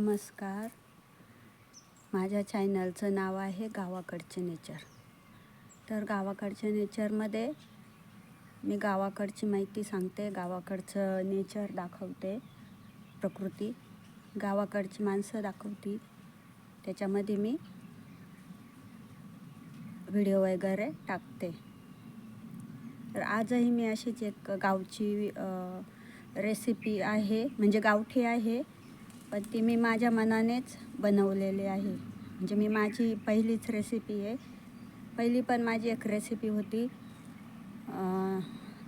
नमस्कार. माझ्या चॅनलचं नाव आहे गावाकडचे नेचर. तर गावाकडच्या नेचरमध्ये मी गावाकडची माहिती सांगते गावाकडचं नेचर दाखवते प्रकृती. गावाकडची माणसं दाखवती. त्याच्यामध्ये मी व्हिडिओ वगैरे टाकते. तर आजही मी अशीच एक गावची रेसिपी आहे म्हणजे गावठी आहे. पण ती मी माझ्या मनानेच बनवलेली आहे. म्हणजे मी माझी पहिलीच रेसिपी आहे. पहिली पण माझी एक रेसिपी होती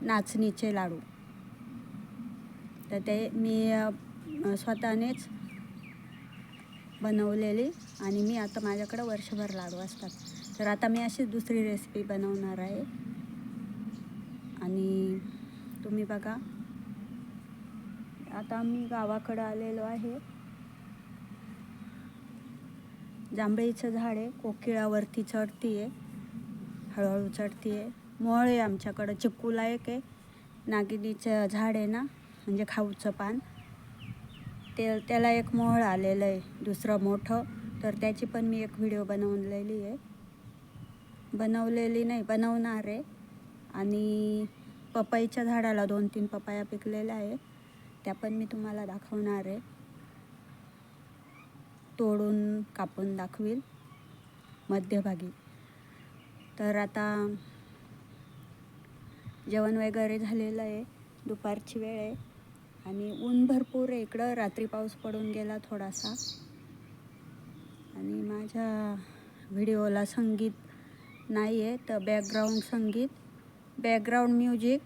नाचणीचे लाडू. तर ते मी स्वतःनेच बनवलेली आणि मी आता माझ्याकडं वर्षभर लाडू असतात. तर आता मी अशी दुसरी रेसिपी बनवणार आहे. आणि तुम्ही बघा आता मी गावाकडं आलेलो आहे. जांभळीचं झाड आहे कोकिळावरती चढती आहे हळूहळू चढती आहे. मोळ आहे आमच्याकडं चिक्कूला एक आहे. नागिनीचं झाड आहे ना म्हणजे खाऊचं पान. ते त्याला एक मोहळ आलेलं आहे दुसरं मोठं. तर त्याची पण मी एक व्हिडिओ बनवलेली आहे. बनवलेली नाही बनवणार आहे. आणि पपईच्या झाडाला दोन तीन पपाया पिकलेल्या आहे. त्या पण मी तुम्हाला दाखवणार आहे. तोडून कापून दाखवील मध्यभागी. तर आता जेवण वगैरे झालेलं आहे. दुपारची वेळ आहे. आणि ऊन भरपूर आहे. इकडं रात्री पाऊस पडून गेला थोडासा. आणि माझ्या व्हिडिओला संगीत नाही आहे तर बॅकग्राऊंड संगीत. बॅकग्राऊंड म्युझिक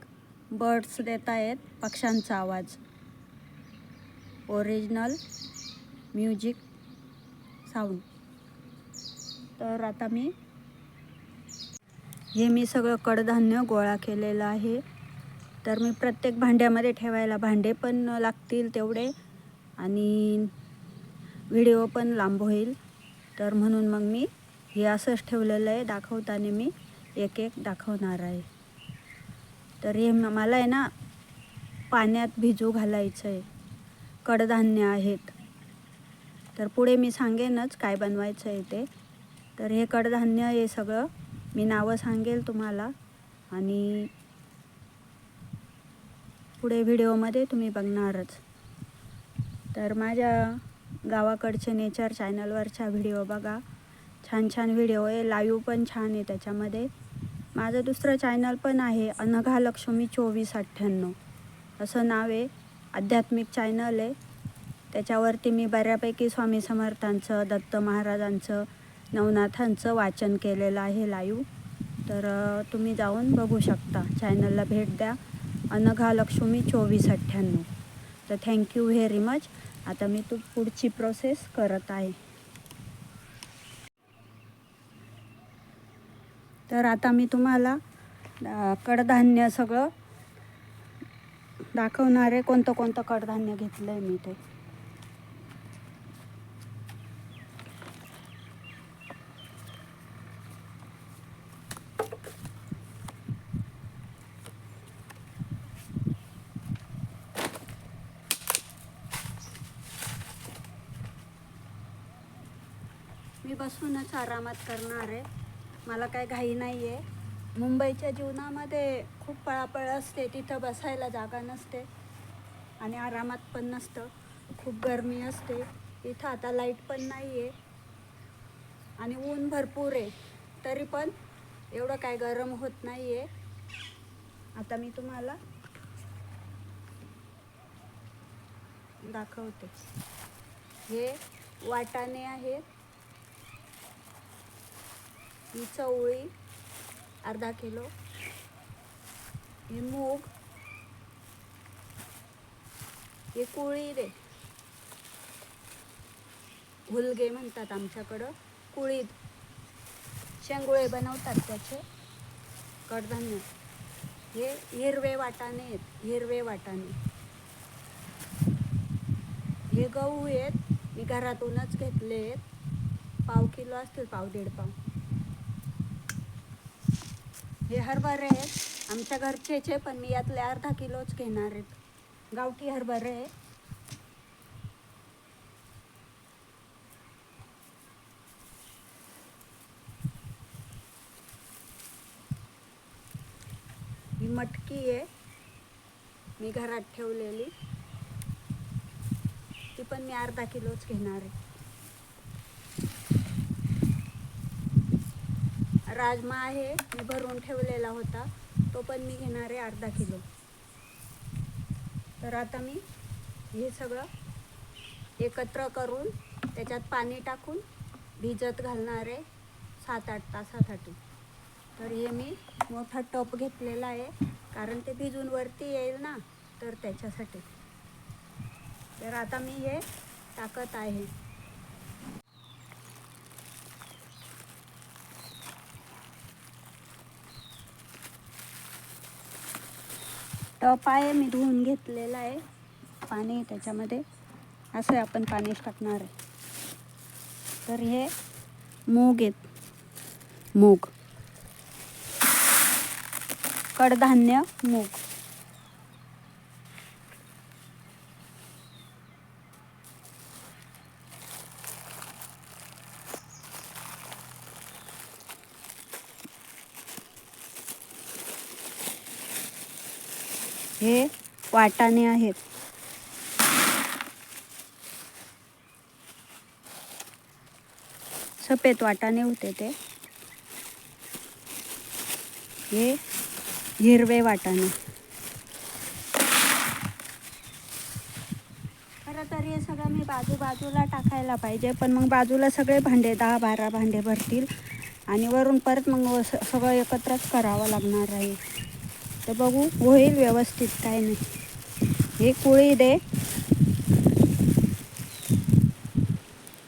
बर्ड्स देत आहेत पक्ष्यांचा आवाज. ओरिजिनल म्युझिक साऊंड तर आता मी हे मी सगळं कडधान्य गोळा केलेलं आहे. तर मी प्रत्येक भांड्यामध्ये ठेवायला भांडे पण लागतील तेवढे आणि व्हिडिओ पण लांब होईल. तर म्हणून मग मी हे असंच ठेवलेलं आहे. दाखवताना मी एक एक दाखवणार आहे. तर हे मला आहे ना पाण्यात भिजू घालायचं आहे कडधान्य आहेत. तर पुढे मी सांगेनच काय बनवायचं आहे ते. तर हे कडधान्य हे सगळं. मी नावं सांगेल तुम्हाला. आणि पुढे व्हिडिओमध्ये तुम्ही बघणारच. तर माझ्या गावाकडचे नेचर चॅनलवरचा व्हिडिओ बघा. छान छान व्हिडिओ आहे. लाईव्ह पण छान आहे त्याच्यामध्ये. माझं दुसरं चॅनल पण आहे अनघा लक्ष्मी चोवीस अठ्ठ्याण्णव. असं नाव आहे. आध्यात्मिक चॅनल आहे. त्याच्यावरती मी बऱ्यापैकी स्वामी समर्थांचं दत्त महाराजांचं नवनाथांचं वाचन केलेलं आहे लाईव्ह तर तुम्ही जाऊन बघू शकता. चॅनलला भेट द्या. अनघा लक्ष्मी चोवीस अठ्ठ्याण्णव. तर थँक्यू व्हेरी मच आता मी तू पुढची प्रोसेस करत आहे. तर आता मी तुम्हाला कडधान्य सगळं दाखवणार आहे कोणतं कोणतं कडधान्य घेतलं आहे मी ते मी बसूनच आरामात करणार आहे. मला काय घाई नाही आहे मुंबईच्या जीवनामध्ये खूप पळापळ असते. तिथं बसायला जागा नसते. आणि आरामात पण नसतं. खूप गरमी असते. इथं आता लाइट पण नाही आहे आणि ऊन भरपूर आहे. तरी पण एवढं काय गरम होत नाही आहे आता मी तुम्हाला दाखवते. हे वाटाणे आहेत. ही चवळी अर्धा किलो. हे मूग. हे कुळीद आहे हुलगे म्हणतात आमच्याकडं कुळीद शेंगुळे बनवतात त्याचे. कडधान्य. हे हिरवे वाटाणे आहेत हिरवे वाटाणे. हे गहू आहेत मी घरातूनच घेतले आहेत. पाव किलो असतील पाव दीड पाव. हे हरभरे आहेत. आमच्या घरचेच आहे पण मी यातले अर्धा किलोच घेणार आहेत. गावठी हरभरे आहे ही मटकी आहे. मी घरात ठेवलेली. ती पण मी अर्धा किलोच घेणार आहे. राजमा आहे मी भरून ठेवलेला होता. तो पण मी घेणार आहे अर्धा किलो. तर आता मी हे सगळं एकत्र करून त्याच्यात पाणी टाकून भिजत घालणार आहे सात आठ तासासाठी तर हे मी मोठा टप घेतलेला आहे कारण ते भिजून वरती येईल ना तर त्याच्यासाठी. तर आता मी हे टाकत आहे. पाय आहे मी धुवून घेतलेला आहे. पाणी त्याच्यामध्ये. असं आपण पाणीच टाकणार आहे. तर हे मूग आहेत. मूग. कडधान्य मूग. हे वाटाणे आहेत. सफेद वाटाणे होते ते. हे हिरवे वाटाणे. खरं तर हे सगळं मी बाजू बाजूला टाकायला पाहिजे पण मग बाजूला सगळे भांडे दहा बारा भांडे भरतील आणि वरून परत मग सगळं एकत्रच करावं लागणार आहे. तर बघू होईल व्यवस्थित काय नाही. हे कुळी दे.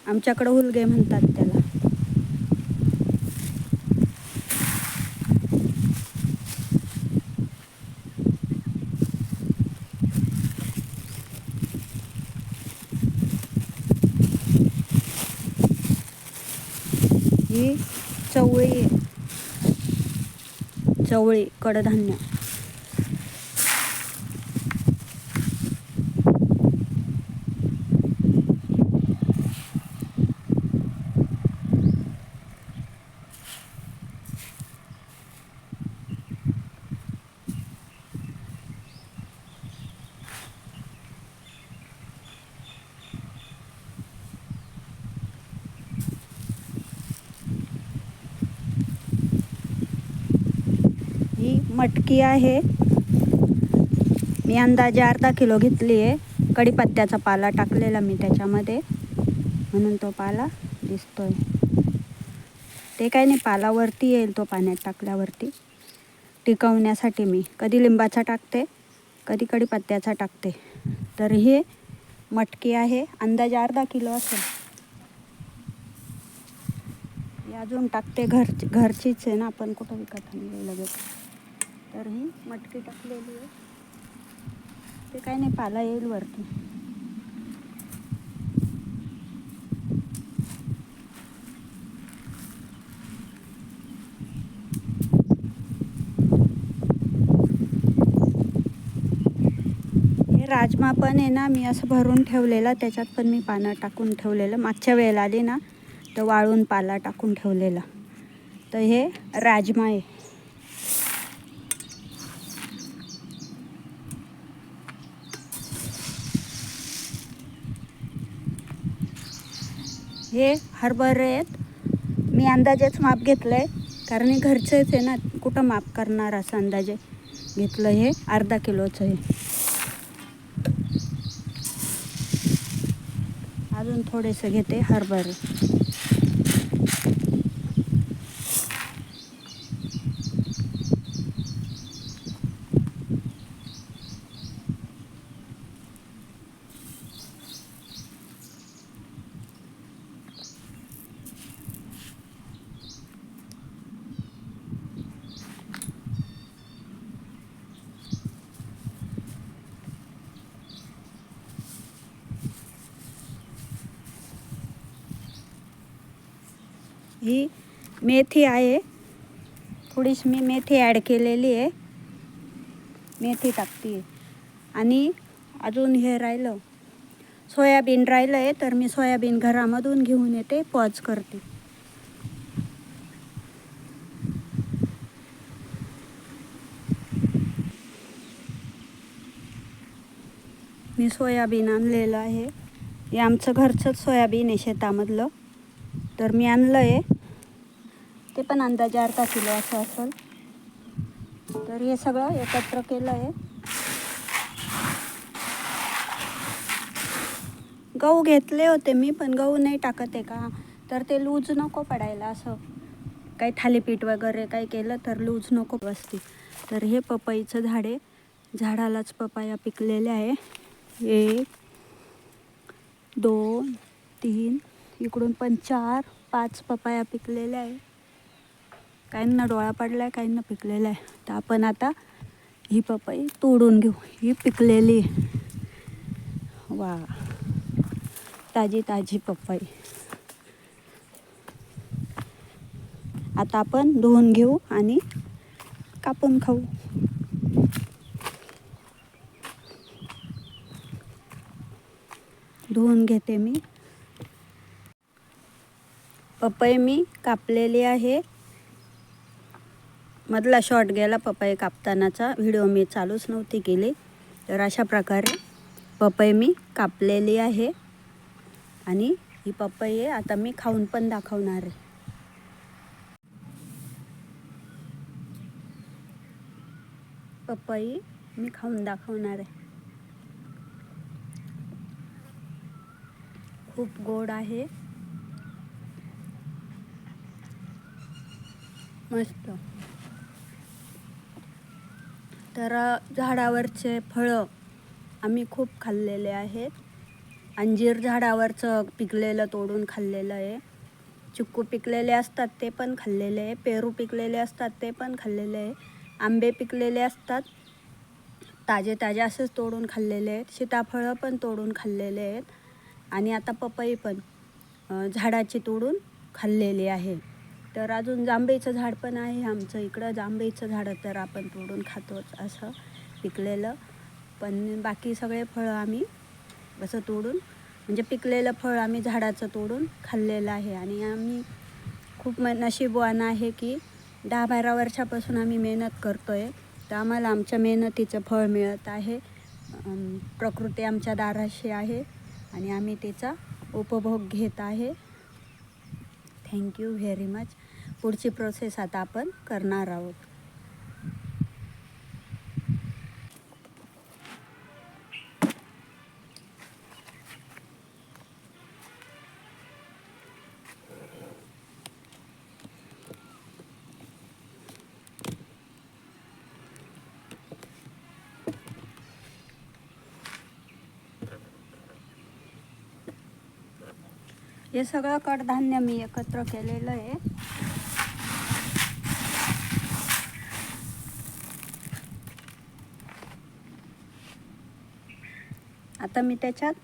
आमच्याकडं हुलगे म्हणतात त्याला. ही चवळी आहे. चवळी कडधान्य ही मटकी आहे. मी अंदाजे अर्धा किलो घेतली आहे. कढीपत्त्याचा पाला टाकलेला मी त्याच्यामध्ये. म्हणून तो पाला दिसतोय. ते काय नाही पालावरती येईल तो पाण्यात टाकल्यावरती. टिकवण्यासाठी मी. कधी लिंबाचा टाकते कधी कढीपत्त्याचा टाकते. तर हे मटकी आहे. अंदाजे अर्धा किलो असेल. ही अजून टाकते. घर घरचीच आहे ना आपण कुठं विकत आणली लगेच. तर ही मटकी टाकलेली आहे. ते काय नाही पाला येईल वरती. हे राजमा पण आहे ना मी असं भरून ठेवलेलं त्याच्यात पण मी पानं टाकून ठेवलेलं. मागच्या वेळेला आली ना तर वाळून पाला टाकून ठेवलेला. तर हे राजमा आहे. हे हरभरे आहेत. मी अंदाजेच माप घेतलं आहे कारण हे घरचेच आहे ना कुठं माप करणार असं अंदाजे? घेतलं हे अर्धा किलोचं आहे अजून थोडेसे घेते हरभरे. मेथी आहे. थोडीशी मी मेथी ॲड केलेली आहे. मेथी टाकते. आणि अजून हे राहिलं सोयाबीन राहिलं आहे तर मी सोयाबीन घरामधून घेऊन येते पॉज करते. मी सोयाबीन आणलेलं आहे. हे आमचं घरचंच सोयाबीन आहे शेतामधलं. तर मी आणलं आहे ते पण अंदाजे अर्धा किलो असं असेल. तर हे सगळं एकत्र केलं आहे. गहू घेतले होते मी पण गहू नाही टाकत आहे का? तर ते लूज नको पडायला असं. काही थालीपीठ वगैरे काही केलं तर लूज नको बसती तर हे पपईचं झाड आहे. झाडालाच पपाया पिकलेले आहे. एक दोन तीन इकडून पण चार पाच पपाया पिकलेल्या आहे. काहींना डोळा पडला आहे काहींना पिकलेला आहे तर आपण आता ही पपई तोडून घेऊ. ही पिकलेली. वा. ताजी ताजी पपई. आता आपण धुवून घेऊ आणि कापून खाऊ. धुवून घेते मी. पपई मी कापलेली आहे. मधला शॉर्ट गेला पपई कापतानाचा. व्हिडिओ मी चालूच नव्हती केली. तर अशा प्रकारे पपई मी कापलेली आहे. आणि ही पपई आहे आता मी खाऊन पण दाखवणार आहे. पपई मी खाऊन दाखवणार आहे. खूप गोड आहे. मस्त. तर झाडावरचे फळं आम्ही खूप खाल्लेले आहेत. अंजीर झाडावरचं पिकलेलं तोडून खाल्लेलं आहे. चिक्कू पिकलेले असतात ते पण खाल्लेले आहे. पेरू पिकलेले असतात ते पण खाल्लेले आहे. आंबे पिकलेले असतात ताजे ताजे असेच तोडून खाल्लेले आहेत. सीताफळं पण तोडून खाल्लेले आहेत. आणि आता पपई पण झाडाची तोडून खाल्लेली आहे. तर अजून जांभईचं झाड पण आहे आमचं इकडं. जांभईचं झाडं तर आपण तोडून खातोच असं पिकलेलं. पण बाकी सगळे फळं आम्ही असं तोडून म्हणजे पिकलेलं फळ आम्ही झाडाचं तोडून खाल्लेलं आहे. आणि आम्ही खूप म नशीबवान आहे की दहा बारा वर्षापासून आम्ही मेहनत करतो आहे तर आम्हाला आमच्या मेहनतीचं फळ मिळत आहे. प्रकृती आमच्या दाराशी आहे आणि आम्ही तिचा उपभोग घेत आहे. थँक्यू व्हेरी मच पुढची प्रोसेस आता आपण करणार आहोत. हे सगळं कडधान्य मी एकत्र केलेलं आहे. आता मी त्याच्यात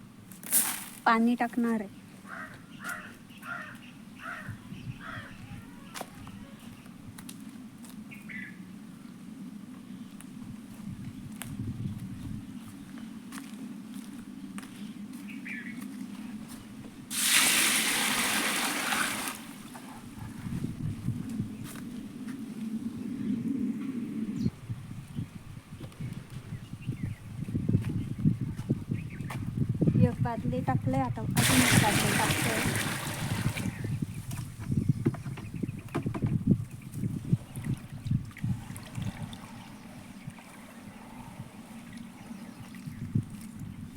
पाणी टाकणार आहे. एक टाकले आता. अजून एक बादली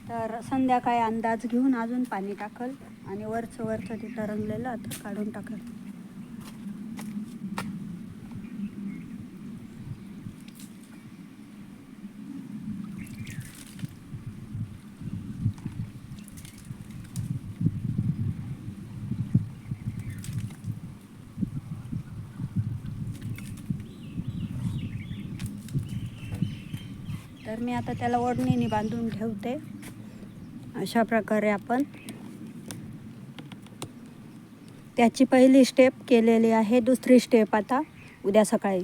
तर संध्याकाळी अंदाज घेऊन अजून पाणी टाकल आणि वरचं वरचं तिथं रंगलेलं आता काढून टाकल. तर मी आता त्याला ओढणीने बांधून ठेवते. अशा प्रकारे आपण त्याची पहिली स्टेप केलेली आहे. दुसरी स्टेप आता उद्या सकाळी.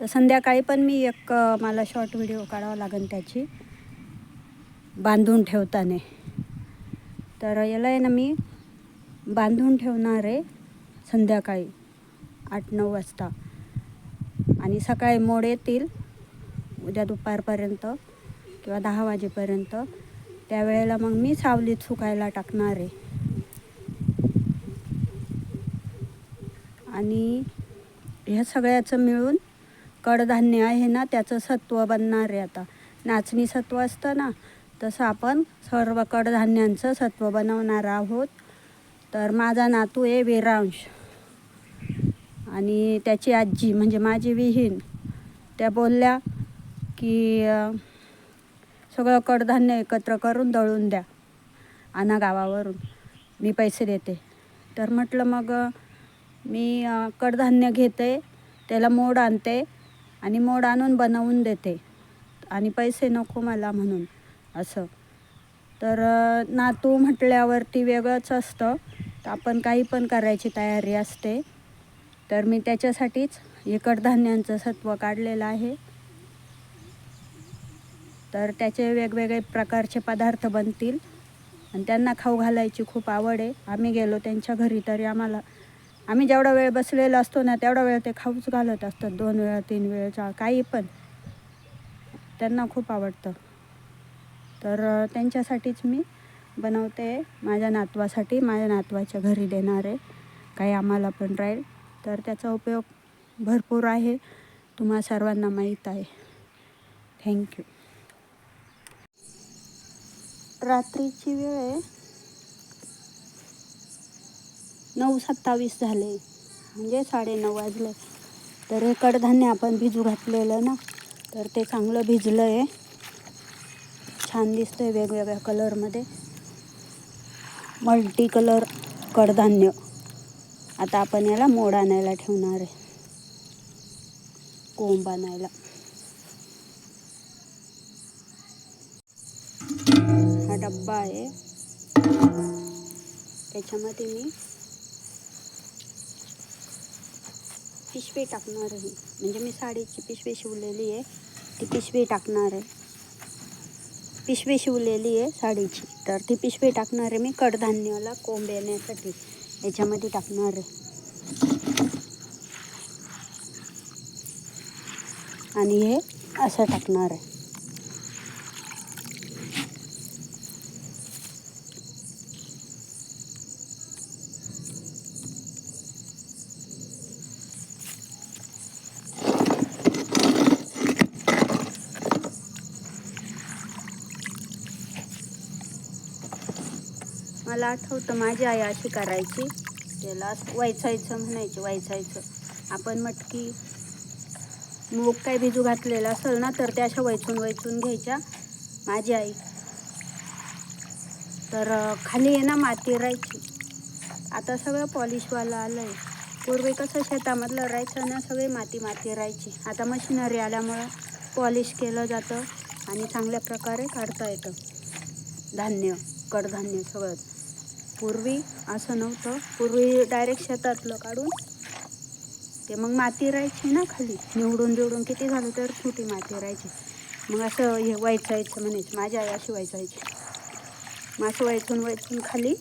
तर संध्याकाळी पण मी एक मला शॉर्ट व्हिडिओ काढावा लागेल त्याची. बांधून ठेवताना. तर याला आहे ना मी बांधून ठेवणार आहे संध्याकाळी आठ नऊ वाजता. आणि सकाळी मोड येतील उद्या दुपारपर्यंत किंवा दहा वाजेपर्यंत. त्यावेळेला मग मी सावलीत सुकायला टाकणार आहे. आणि ह्या सगळ्याचं मिळून कडधान्य आहे ना त्याचं सत्व बनणार आहे आता. नाचणी सत्व असतं ना तसं आपण सर्व कडधान्यांचं सत्व बनवणार आहोत. तर माझा नातू आहे विरांश. आणि त्याची आजी म्हणजे माझी विहीन त्या बोलल्या की सगळं कडधान्य एकत्र करून दळून द्या आणा गावावरून. मी पैसे देते. तर म्हटलं मग मी कडधान्य घेते त्याला मोड आणते आणि मोड आणून बनवून देते. आणि पैसे नको मला म्हणून असं. तर नातू म्हटल्यावरती वेगळंच असतं. तर आपण काही पण करायची तयारी असते. तर मी त्याच्यासाठीच हे कडधान्यांचं सत्व काढलेलं आहे. तर त्याचे वेगवेगळे प्रकारचे पदार्थ बनतील. आणि त्यांना खाऊ घालायची खूप आवड आहे. आम्ही गेलो त्यांच्या घरी तरी आम्हाला आम्ही जेवढा वेळ बसलेलो असतो ना तेवढा वेळ ते खाऊच घालत असतात. दोन वेळा तीन वेळचा काही पण. त्यांना खूप आवडतं. तर त्यांच्यासाठीच मी बनवते. माझ्या नातवासाठी माझ्या नातवाच्या घरी देणार आहे. काही आम्हाला पण राहील. तर त्याचा उपयोग भरपूर आहे. तुम्हा सर्वांना माहीत आहे. थँक्यू. रात्रीची वेळ आहे. नऊ सत्तावीस झाले. म्हणजे साडेनऊ वाजले. तर हे कडधान्य आपण भिजू घातलेलं ना? तर ते चांगलं भिजलं आहे छान दिसतंय वेगवेगळ्या कलरमध्ये. मल्टी कलर कडधान्य. आता आपण याला मोड आणायला ठेवणार आहे. कोंब आणायला. हा डब्बा आहे. त्याच्यामध्ये मी पिशवी टाकणार आहे. म्हणजे मी साडीची पिशवी शिवलेली आहे. ती पिशवी टाकणार आहे. पिशवी शिवलेली आहे साडीची. तर ती पिशवी टाकणार आहे मी कडधान्याला कोंब येण्यासाठी याच्यामध्ये टाकणार आहे. आणि हे असं टाकणार आहे. मला आठवतं माझी आई अशी करायची त्याला वायचायचं म्हणायची वायचायचं. आपण मटकी मूग काय भिजू घातलेलं असेल ना तर त्या अशा वैचून वैचून घ्यायच्या. माझी आई. तर खाली आहे ना माती राहायची. आता सगळं पॉलिशवालं आलं आहे पूर्वी कसं शेतामधलं राहायचं ना सगळी माती माती राहायची. आता मशिनरी आल्यामुळं पॉलिश केलं जातं आणि चांगल्या प्रकारे काढता येतं. धान्य कडधान्य सगळंच. पूर्वी असं नव्हतं. पूर्वी डायरेक्ट शेतातलं काढून ते मग माती राहायची ना खाली. निवडून निवडून किती झालं तर छोटी माती राहायची. मग असं हे व्हायचायचं म्हणायचं. माझी आई अशी व्हायचायची मग असं व्हायचून व्हायचून खाली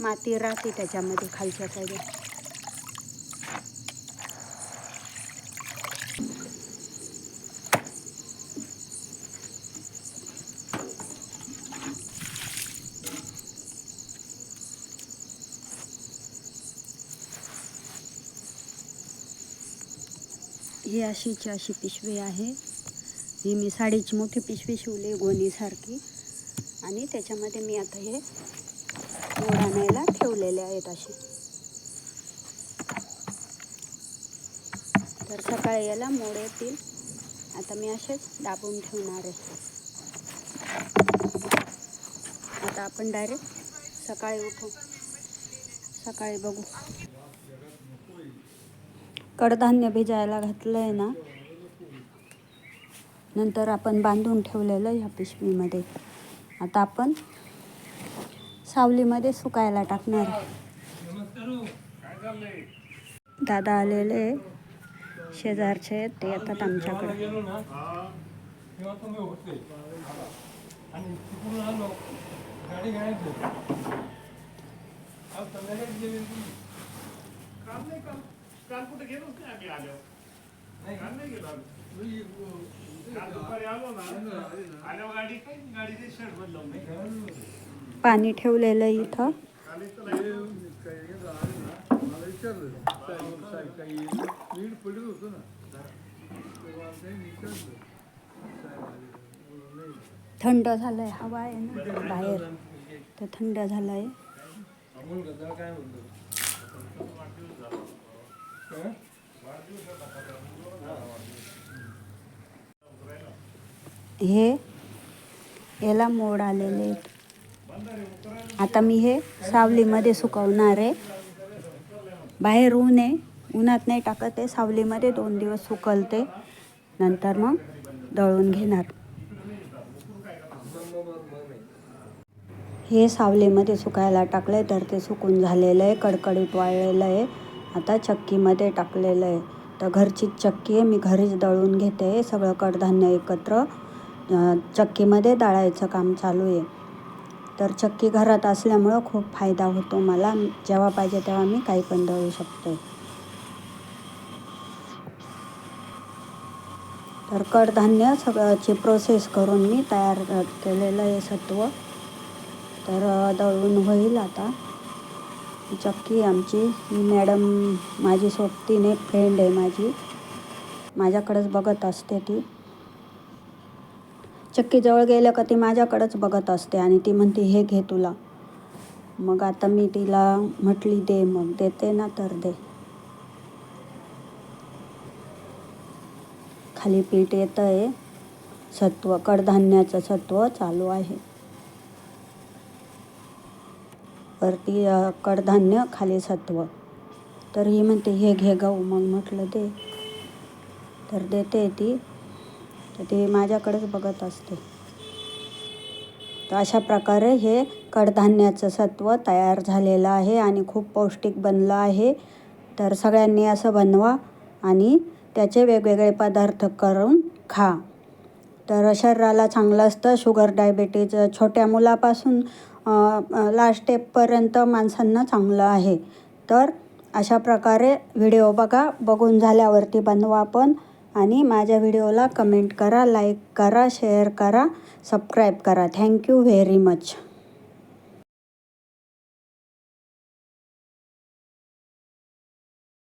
माती राहते त्याच्यामध्ये खालच्या साईडला अशीची अशी पिशवी आहे. ही मी साडीची मोठी पिशवी शिवली गोणीसारखी आणि त्याच्यामध्ये मी आता हे मोड आणायला ठेवलेले आहेत असे. तर सकाळी याला मोड येतील. आता मी असेच दाबून ठेवणार आहे. आता आपण डायरेक्ट सकाळी उठू. सकाळी बघू. कडधान्य भिजायला घातलं आहे ना नंतर आपण बांधून ठेवलेलं ह्या पिशवीमध्ये आता आपण सावलीमध्ये सुकायला टाकणार आहे. दादा आलेले शेजारचे आहेत, ते येतात आमच्याकडे गेलो ना आलो गाडी गेली काल नाही काल काल कुठे गेलोच नाही आम्ही आलो पाणी ठेवलेलं आहे इथं. मला विचारलं. साहेब काही नीट पडत होतं ना. तेव्हा त्यांनी विचारलं. साहेब आले का? बोललो, नाही. थंड झालंय हवा आहे ना बाहेर. तर थंड झालंय. अमोल गद्दाळ काय म्हणतो? हे याला मोड आलेले आहेत. आता मी हे सावलीमध्ये सुकवणार आहे. बाहेर ऊन आहे. उन्हात नाही टाकत आहे. सावलीमध्ये दोन दिवस सुकलते. नंतर मग दळून घेणार. हे सावलीमध्ये सुकायला टाकलं आहे तर ते सुकून झालेलं आहे. कडकडीत वाळलेलं आहे. आता चक्कीमध्ये टाकलेलं आहे. तर घरचीच चक्की आहे मी घरीच दळून घेते. सगळं कडधान्य एकत्र चक्कीमध्ये दळायचं काम चालू आहे. तर चक्की घरात असल्यामुळं खूप फायदा होतो मला. जेव्हा पाहिजे तेव्हा मी काही पण दळू शकते. तर कडधान्य सगळ्याची प्रोसेस करून मी तयार केलेलं आहे सत्व. तर दळून होईल आता. चक्की आमची ही मॅडम माझी सोबतीने एक फ्रेंड आहे माझी. माझ्याकडंच बघत असते ती. चक्कीजवळ गेलं का ती माझ्याकडंच बघत असते आणि ती म्हणते हे घे तुला. मग आता मी तिला म्हटली दे मग देते ना तर दे. खाली पीठ येतं आहे सत्व कडधान्याचं सत्व चालू आहे. वरती कडधान्य खाली सत्व. तर ही म्हणते हे घे गाऊ मग म्हटलं दे. तर देते ती. तर ती माझ्याकडेच बघत असते. तर अशा प्रकारे हे कडधान्याचं सत्व तयार झालेलं आहे आणि खूप पौष्टिक बनलं आहे. तर सगळ्यांनी असं बनवा आणि त्याचे वेगवेगळे पदार्थ करून खा. तर शरीराला चांगलं असतं. शुगर डायबेटीज छोट्या मुलापासून लास्ट स्टेपपर्यंत माणसांना चांगलं आहे. तर अशा प्रकारे व्हिडिओ बघा. बघून झाल्यावरती बनवा पण आणि माझ्या व्हिडिओला कमेंट करा लाईक करा शेअर करा सबस्क्राईब करा. Thank you very much